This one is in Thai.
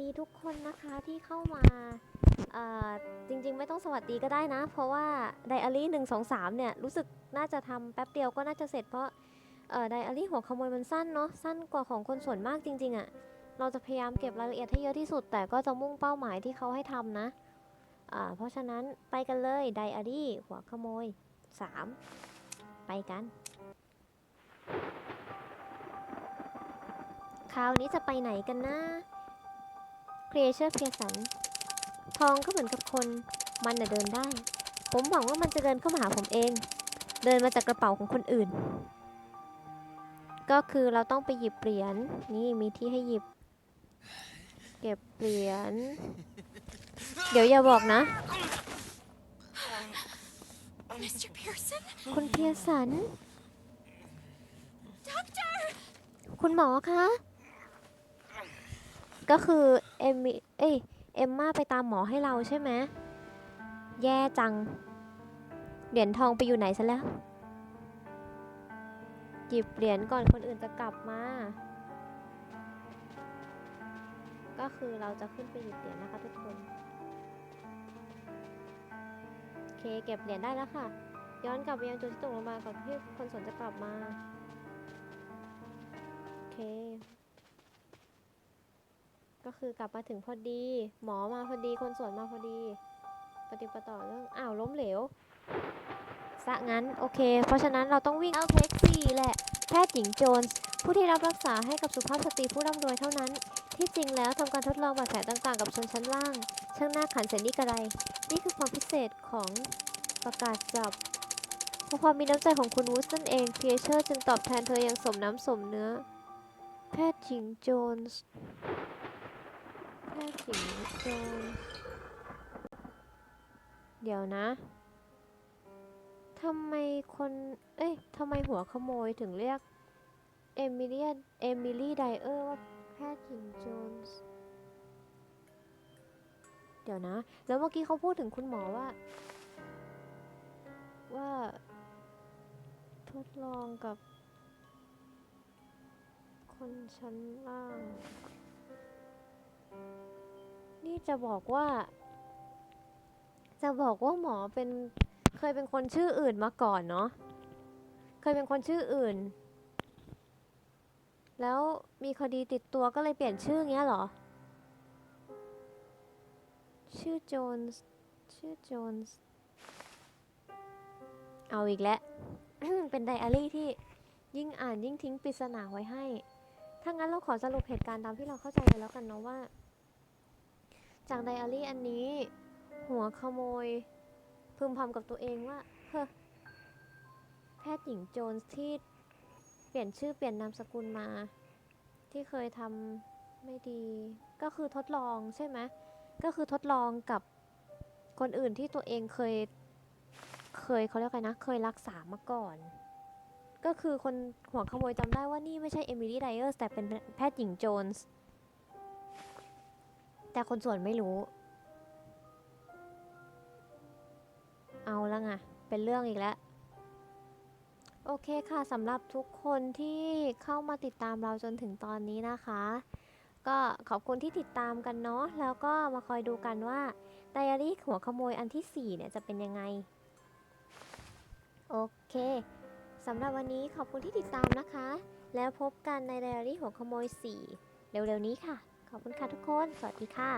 ดีทุกคนนะคะที่เข้ามาจริงๆ ไม่ต้องสวัสดีก็ได้นะ เพราะว่าไดอารี่หนึ่งสองสามเนี่ย รู้สึกน่าจะทำแป๊บเดียวก็น่าจะเสร็จเพราะไดอารี่หัวขโมยมันสั้นเนาะสั้นกว่าของคนส่วนมากจริง ๆอะ่ะเราจะพยายามเก็บรายละเอียดให้เยอะที่สุด แต่ก็จะมุ่งเป้าหมายที่เขาให้ทำนะเพราะฉะนั้นไปกันเลยไดอารี่หัวขโมยสามไปกัน คราวนี้จะไปไหนกันนะ รีเอเชอร์เพียสัน ทองก็เหมือนกับคน มันน่ะเดินได้ ผมหวังว่ามันจะเดินเข้ามาหาผมเอง เดินมาจากกระเป๋าของคนอื่น ก็คือเราต้องไปหยิบเหรียญ นี่มีที่ให้หยิบ เก็บเหรียญ เดี๋ยวอย่าบอกนะ Mr. Pearson? คุณเพียสัน Doctor! คุณหมอคะ ก็คือเอมมเอ้ยเอมมาไปตามหมอให้เราใช่ไหมแย่จัง เหรียญทองไปอยู่ไหนซะแล้ว หยิบเหรียญก่อนคนอื่นจะกลับมา ก็คือเราจะขึ้นไปหยิบเหรียญนะคะทุกคน โอเคเก็บเหรียญได้แล้วค่ะ ย้อนกลับไปยังจุดที่ตกลงมาก่อนที่คนสนจะกลับมา โอเค ก็คือกลับมาถึงพอดี หมอมาพอดีคนสวนมาพอดี ปฏิปต่อเรื่องอ้าวล้มเหลวซะงั้น โอเค เพราะฉะนั้นเราต้องวิ่งเอาเทคสี่แหละ แพทย์หญิงโจนส์ผู้ที่รับรักษาให้กับสุภาพสตรีผู้ร่ำรวยเท่านั้น ที่จริงแล้วทำการทดลองบาดแผลต่างๆ กับชนชั้นล่าง ช่างหน้าขันเสนิกระไร นี่คือความพิเศษของประกาศจับเพราะความมีน้ำใจของคุณวูดนั่นเองเพียเชอร์จึงตอบแทนเธออย่างสมน้ำสมเนื้อ แพทย์หญิงโจนส์ แพทย์หญิงโจนส์เดี๋ยวนะทำไมคน เอ้ยทำไมหัวขโมยถึงเรียก เอมิเลียเอมิลี่ไดเออร์ว่าแพทย์หญิงโจนส์ เดี๋ยวนะ แล้วเมื่อกี้เขาพูดถึงคุณหมอว่า ว่า ทดลองกับ คนชั้นล่าง นี่จะบอกว่า จะบอกว่าหมอเป็นเคยเป็นคนชื่ออื่นมาก่อนเนาะ เคยเป็นคนชื่ออื่น แล้วมีคดีติดตัวก็เลยเปลี่ยนชื่อเงี้ยเหรอ ชื่อโจนส์ ชื่อโจนส์ เอาอีกแล้ว เป็นไดอารี่ที่ยิ่งอ่านยิ่งทิ้งปริศนาไว้ให้ ถ้างั้นเราขอสรุปเหตุการณ์ตามที่เราเข้าใจเลยแล้วกันเนาะว่า จากไดอารี่อันนี้ หัวขโมย พึมพำกับตัวเองว่า เฮ้อแพทย์หญิงโจนส์ที่เปลี่ยนชื่อเปลี่ยนนามสกุลมา ที่เคยทำไม่ดี ก็คือทดลองใช่ไหมก็คือทดลองกับคนอื่นที่ตัวเองเคย เคยเขาเรียกไรนะ เคยรักษามาก่อน ก็คือคนหัวขโมยจำได้ว่านี่ไม่ใช่เอมิลี่ไดเออร์แต่เป็นแพทย์หญิงโจนส์ แต่คนส่วนไม่รู้ เอาแล้วไงเป็นเรื่องอีกแล้ว โอเคค่ะสำหรับทุกคนที่เข้ามาติดตามเราจนถึงตอนนี้นะคะ ก็ขอบคุณที่ติดตามกันเนาะแล้วก็มาคอยดูกันว่าไดอารี่หัวขโมยอันที่ 4 เนี่ยจะเป็นยังไง โอเคสำหรับวันนี้ขอบคุณที่ติดตามนะคะ แล้วพบกันในไดอารี่หัวขโมย 4 เร็วๆนี้ค่ะ ขอบคุณค่ะทุกคน สวัสดีค่ะ